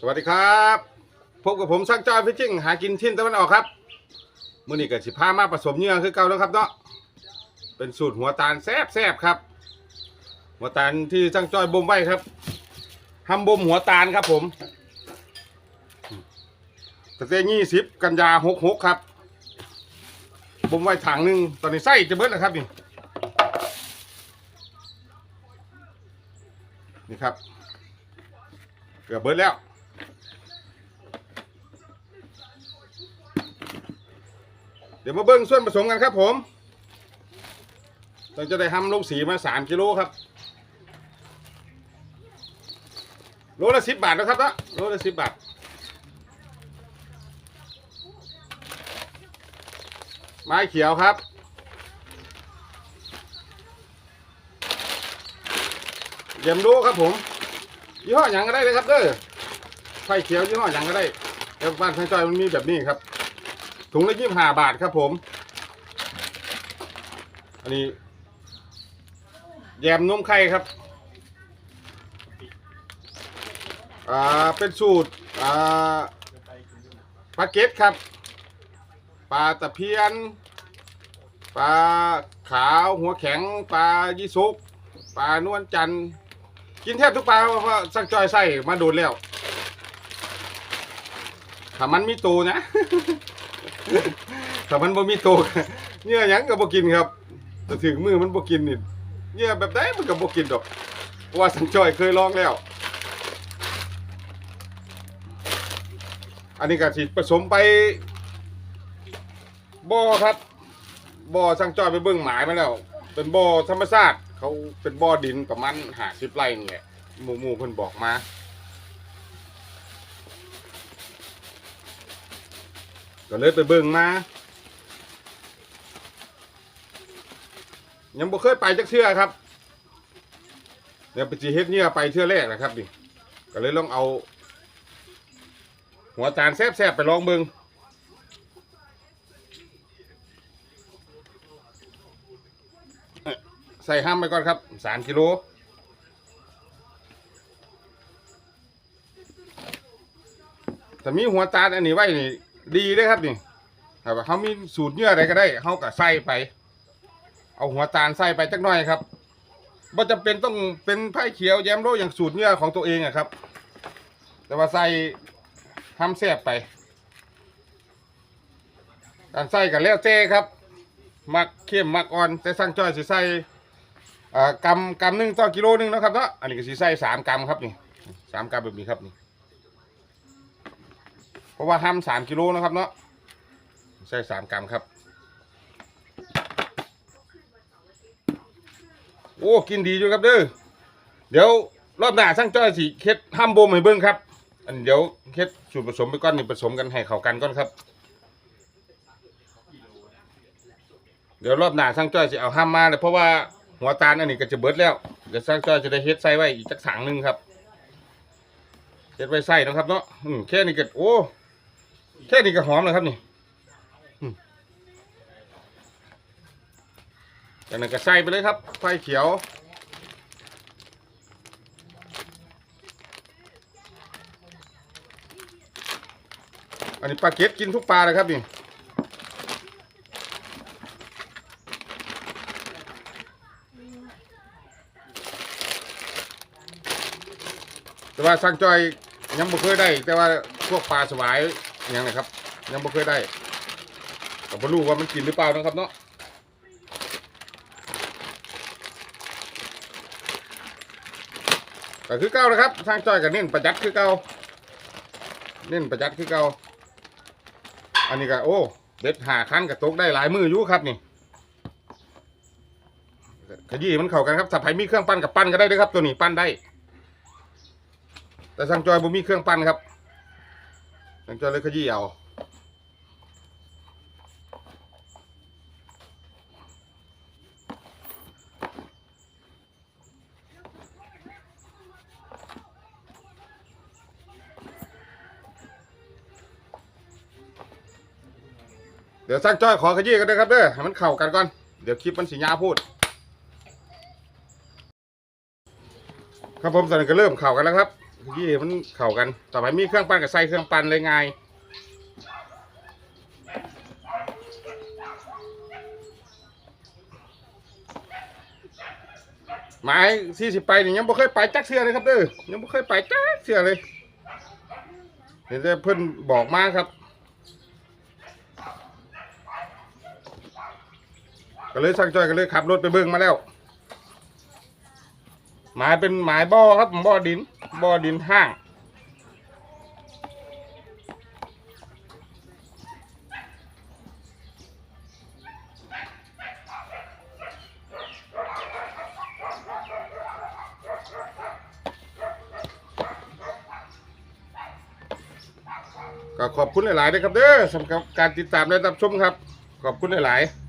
สวัสดีครับ พบกับผมช่างจ้อยฟิชชิ่งหากินทิ้นตะวันออกครับมื่อนี้ก็สิพามาผสมเหยื่อคือเก่าแล้วครับเนาะเป็นสูตรหัวตาลแซ่บแซบครับ หัวตาลที่ช่างจ้อยบ่มไว้ครับทำบ่มหัวตาลครับผมตั้งแต่ยี่สิบกันยาหกหกครับบ่มไว้ถังหนึ่งตอนนี้ไส้จะเบิดแล้วครับนี่นี่ครับเกือบเบิดแล้ว เดี๋ยวมาเบิ้งส่วนผสมกันครับผมเราจะได้ทำลงสีมาสามกิโลครับโลละสิบบาทนะครับนะโลละสิบบาทไม้เขียวครับ เยี่ยมดูครับผมยี่ห้ออย่างก็ได้เลยครับเด้อไฟเขียวยี่ห้ออย่างก็ได้แต่บ้านทางจอยมันมีแบบนี้ครับ ถุงละยี่สิบห้าบาทครับผม อันนี้ แยมนมไข่ครับ อ่า เป็นสูตร อ่าปลาเก็ตครับ ปลาตะเพียน ปลาขาวหัวแข็ง ปลายี่สุก ปลานวลจันทร์ กินแทบทุกปลาเพราะสักจอยใส่มาโดนแล้วถ้ามันมีตูนะ ถ้ามันบ่มีโตกเนื้อหยังก็บ่กินครับแต่ถึงมือมันบ่กินนี่เนื้อแบบใดมันก็บ่กินดอกเพราะว่าสังจอยเคยลองแล้ว อันนี้ก็สิผสมไปบ่อครับบ่อสังจอยไปเบิ่งหมายมาแล้ว เป็นบ่อธรรมชาติเขาเป็นบ่อดินประมาณ50ไร่นี่แหละหมู่หมู่เพิ่นบอกมา ก็เลยไปเบิ่งมา ยังบ่เคยไปจักเทื่อครับ เดี๋ยวไปจีเฮ็ดเนี่ยไปเทื่อแรกนะครับนี่ก็เลยลองเอา หัวจานแซ่บๆไปลองเบิ่งเอ้ยใส่ห้ามไปก่อนครับสามกิโลแต่มีหัวตาลอันนี้ไว้นี่ ดีเลยครับนี่ถ้าว่าเขามีสูตรเนื้ออะไรก็ได้เขาก็ใส่ไป เอาหัวตาลใส่ไปจักหน่อยครับบ่จำเป็นต้องเป็นไผ่เขียวแยมโรอย่างสูตรเนื้อของตัวเองอะครับ แต่ว่าใส่ทำแซ่บไปการใส่กันแล้วเจ้ครับ มักเข้มมักอ่อนแต่สั่งจ้อยสิใส่อ่ากำกำหนึ่งต่อกิโลหนึ่งนะครับเนาะอันนี้ก็สิใส่สามกำครับนี่สามกำแบบนี้ครับนี่ เพราะว่าทำสามกิโลนะครับเนาะใช่สามกรัมครับ โอ้กินดีอยู่ครับเด้อเดี๋ยวรอบหน้าช่างจ้อยสิเค็ดห้ามบ่มให้เบิ่งครับ อันเดี๋ยวเค็ดสูตรผสมไปก้อนนี่ผสมกันให้เข้ากันก่อนครับ เดี๋ยวรอบหน้าช่างจ้อยสิเอาห้ามมาเลยเพราะว่าหัวตาลอันนี้ก็จะเบิดแล้วเดี๋ยวช่างจ้อยจะได้เฮ็ดใส่ไว้อีกจักถังหนึ่งครับเฮ็ดไว้ใส่นะครับเนาะแค่นี้ก็โอ้ แค่นี้ก็หอมแล้วครับนี่จากนั้นก็ใส่ไปเลยครับ ไฟเขียว อันนี้ปลาเก็ตกินทุกปลาเลยครับนี่แต่ว่าสั่งจอยยังบ่เคยได้ แต่ว่าพวกปลาสวาย ย่างนะครับ ยังบ่เคยได้ก็บ่รู้ว่ามันกินหรือเปล่านะครับเนาะก็คือเก่านะครับทางจอยก็เน้นประหยัดคือเก่าเน้นประหยัดคือเก่าอันนี้ก็โอ้เด็ดหาคันกับตกได้หลายมืออยู่ครับนี่ขยี้มันเข้ากันครับถ้าใครมีเครื่องปั้นกับปั้นก็ได้ด้วยครับ ตัวนี้ปั้นได้ แต่ทางจอยบ่มีเครื่องปั้นครับ ทางจอยเลยขยี้เอาเดี๋ยวสร้างจ้อยขอขยี้กันด้วยครับเด้อให้มันเข้ากันก่อน เดี๋ยวคลิปมันสียาพูด ครับผมตอนนี้ก็เริ่มเข้ากันแล้วครับ ยี่มันเข้ากัน ต่อไปมีเครื่องปั้นกับใส่เครื่องปั้นเลยไง่ายหมายสี่สิบไปนี่ยังบ่เคยไปจักเสือเลยครับเด้อยังบ่เคยไปจักเสือเลยเห็นแต่เพิ่อนบอกมาครับ ก็เลยสั่งจอยก็เลยขับรถไปเบิ่งมาแล้วหมายเป็นหมายบ่อครับบ่อดิน บอดินห้างก็ขอบคุณหลายๆด้วยครับเด้อสำหรับการติดตามและรับชมครับ ขอบคุณหลายๆ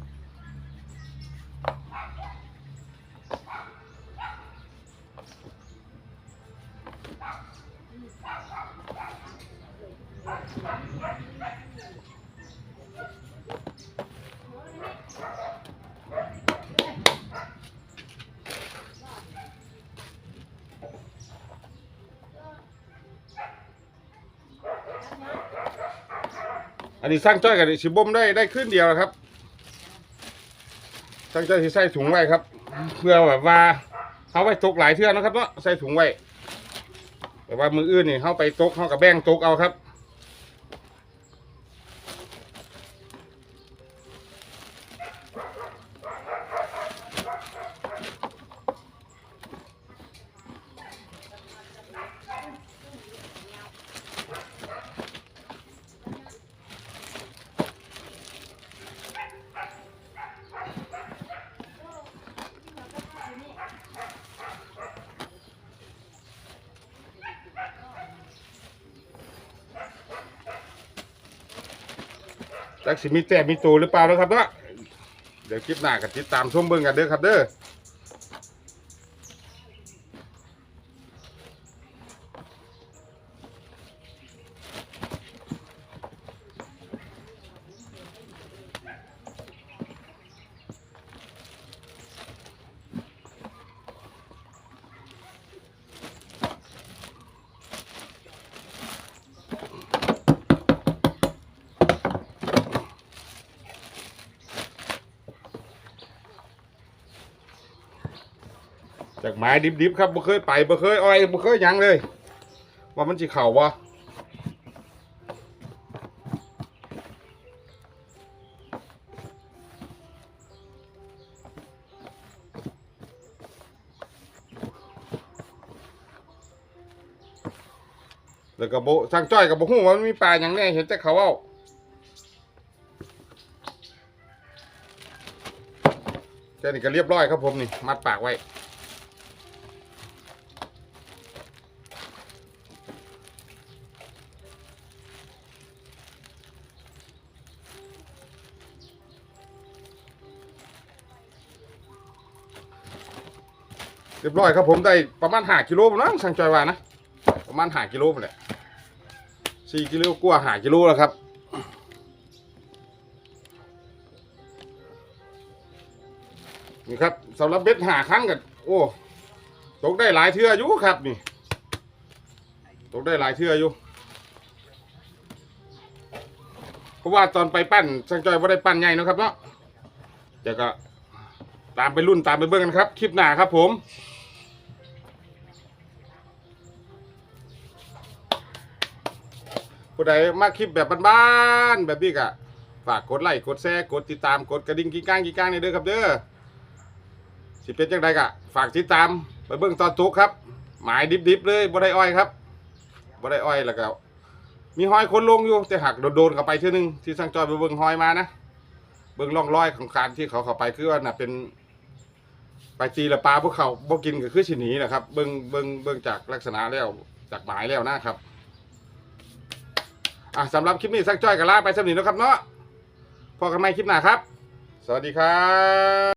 อันนี้สร้างจ้อยกับสิบ่มได้ได้ขึ้นเดียวนะครับสร้างจ้อยที่ใส่ถุงไว้ครับ เพื่อแบบว่าเขาไว้ตกหลายเทื่อนะครับเนาะใส่ถุงไว้ แต่ว่ามืออื่นนี่เขาไปตกเขากับแบ่งตกเอาครับ จักสิมีแต่มีตัวหรือเปล่านะครับเนาะเดี๋ยวคลิปหน้ากับติดตามชมเบิ่งกันเด้อครับเด้อ ไม้ดิบๆครับบ่เคยไปบ่เคยอ้อยบ่เคยยังเลย ว่ามันสิเข่าบ่แล้วก็บ่สร้างจ้อยกับบ่ฮู้ว่ามันมีปลาหยังแน่เห็นแต่เขาเว้าแค่นี้ก็เรียบร้อยครับผมนี่ มัดปากไว้ เรียบร้อยครับผมได้ประมาณหากิโลนะสั่งจอยว่านะประมาณหากิโลแหละสี่กิโลกว่าหากิโลแล้วครับนี่ครับสำหรับเบ็ดหาครั้งกันโอ้ตกได้หลายเทื่ออยู่ครับนี่ตกได้หลายเทื่ออยู่เพราะว่าตอนไปปั้นช่างจอยว่าได้ปั้นใหญ่นะครับเนาะเดี๋ยวก็ตามไปรุ่นตามไปเบิ่งกันครับ คลิปหน้าครับผม ผู้ใดมาคลิปแบบบ้านๆแบบนี้ก็ฝากกดไลค์กดแชร์กดติดตามกดกระดิ่งกิ้งก้างกิ้งก้างในเด้อครับเด้อสิเป็นจังไดก็ฝากติดตามไปเบิ่งตอนตุกครับ หมายดิบๆเลยบ่ได้อ้อยครับบ่ได้อ้อยแล้วก็มีหอยคนลงอยู่แต่หักโดนๆเข้าไปเทื่อนึงที่สั่งจอยไปเบิ่งหอยมานะเบิ่งร่องรอยของการที่เขาเข้าไปคือว่าน่ะเป็นปลาจีละปลาพวกเขาบ่กินก็คือสิหนีนะครับ เบิ่งเบิ่งเบิ่งจากลักษณะแล้วจากหมายแล้วนะครับ อะสำหรับคลิปนี้สักจ้อยกับลาไปสำนีแล้วครับเนาะพอกันใหม่คลิปหน้าครับ สวัสดีครับ